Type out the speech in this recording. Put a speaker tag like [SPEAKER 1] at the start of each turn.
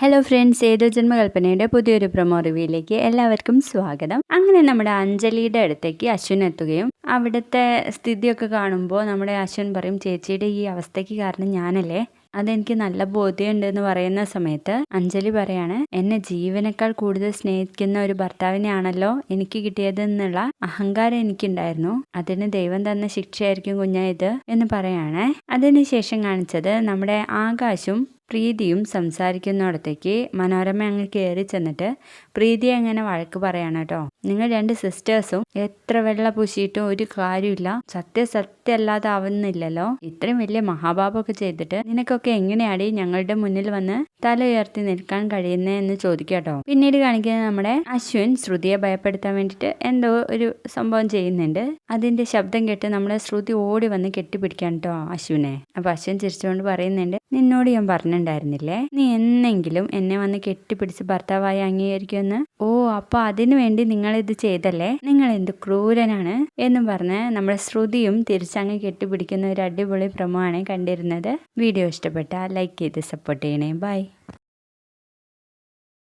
[SPEAKER 1] Hello friends ഏതോ ജന്മകൽപ്പനയുടെ പുതിയൊരു promo റിവ്യൂയിലേക്ക് എല്ലാവർക്കും സ്വാഗതം. അങ്ങനെ നമ്മുടെ അഞ്ജലിയുടെ അടുത്തേക്ക് അശ്വിൻ എത്തുകയും അവിടുത്തെ സ്ഥിതിയൊക്കെ കാണുമ്പോൾ നമ്മുടെ അശ്വിൻ പറയും ചേച്ചിയുടെ ഈ അവസ്ഥയ്ക്ക് കാരണം ഞാനല്ലേ? അതെനിക്ക് നല്ല ബോധ്യമുണ്ട് എന്ന് പറയുന്ന സമയത്ത് അഞ്ജലി പറയാണ് എന്നെ ജീവനേക്കാൾ കൂടുതൽ സ്നേഹിക്കുന്ന ഒരു ഭർത്താവിനെയാണല്ലോ എനിക്ക് കിട്ടിയതെന്നുള്ള അഹങ്കാരം എനിക്കുണ്ടായിരുന്നു. അതിന് ദൈവം തന്ന ശിക്ഷയായിരിക്കും കുഞ്ഞ ഇത് എന്ന് പറയാണ്. അതിനുശേഷം കാണിച്ചത് നമ്മുടെ ആകാശും പ്രീതിയും സംസാരിക്കുന്നിടത്തേക്ക് മനോരമ അങ്ങ് കയറി ചെന്നിട്ട് പ്രീതി അങ്ങനെ വഴക്ക് പറയാണ് കേട്ടോ. നിങ്ങൾ രണ്ട് സിസ്റ്റേഴ്സും എത്ര വെള്ള പൂശിയിട്ടും ഒരു കാര്യമില്ല സത്യസത്യല്ലാതാവുന്നില്ലല്ലോ ഇത്രയും വലിയ മഹാഭാപമൊക്കെ ചെയ്തിട്ട് നിനക്കൊക്കെ എങ്ങനെയാടി ഞങ്ങളുടെ മുന്നിൽ വന്ന് തല ഉയർത്തി നിൽക്കാൻ കഴിയുന്നത് എന്ന് ചോദിക്കാട്ടോ പിന്നീട് കാണിക്കുന്നത് നമ്മുടെ അശ്വിൻ ശ്രുതിയെ ഭയപ്പെടുത്താൻ വേണ്ടിയിട്ട് എന്തോ ഒരു സംഭവം ചെയ്യുന്നുണ്ട്. അതിന്റെ ശബ്ദം കേട്ട് നമ്മുടെ ശ്രുതി ഓടി വന്ന് കെട്ടിപ്പിടിക്കാൻ കേട്ടോ അശ്വിനെ. അപ്പൊ അശ്വിൻ ചിരിച്ചുകൊണ്ട് പറയുന്നുണ്ട് നിന്നോട് ഞാൻ പറഞ്ഞിട്ടുണ്ടായിരുന്നില്ലേ നീ എന്നെങ്കിലും എന്നെ വന്ന് കെട്ടിപ്പിടിച്ച് ഭർത്താവായി അംഗീകരിക്കുമെന്ന്? ഓ അപ്പൊ അതിനു വേണ്ടി നിങ്ങൾ ഇത് ചെയ്തല്ലേ? നിങ്ങൾ എന്ത് ക്രൂരനാണ്? എന്ന് പറഞ്ഞ് നമ്മുടെ ശ്രുതിയും തിരിച്ചങ്ങ് കെട്ടിപ്പിടിക്കുന്ന ഒരു അടിപൊളി പ്രമോ ആണ് കണ്ടിരുന്നത്. വീഡിയോ ഇഷ്ടപ്പെട്ടാൽ ലൈക്ക് ചെയ്ത് സപ്പോർട്ട് ചെയ്യണേ. ബൈ.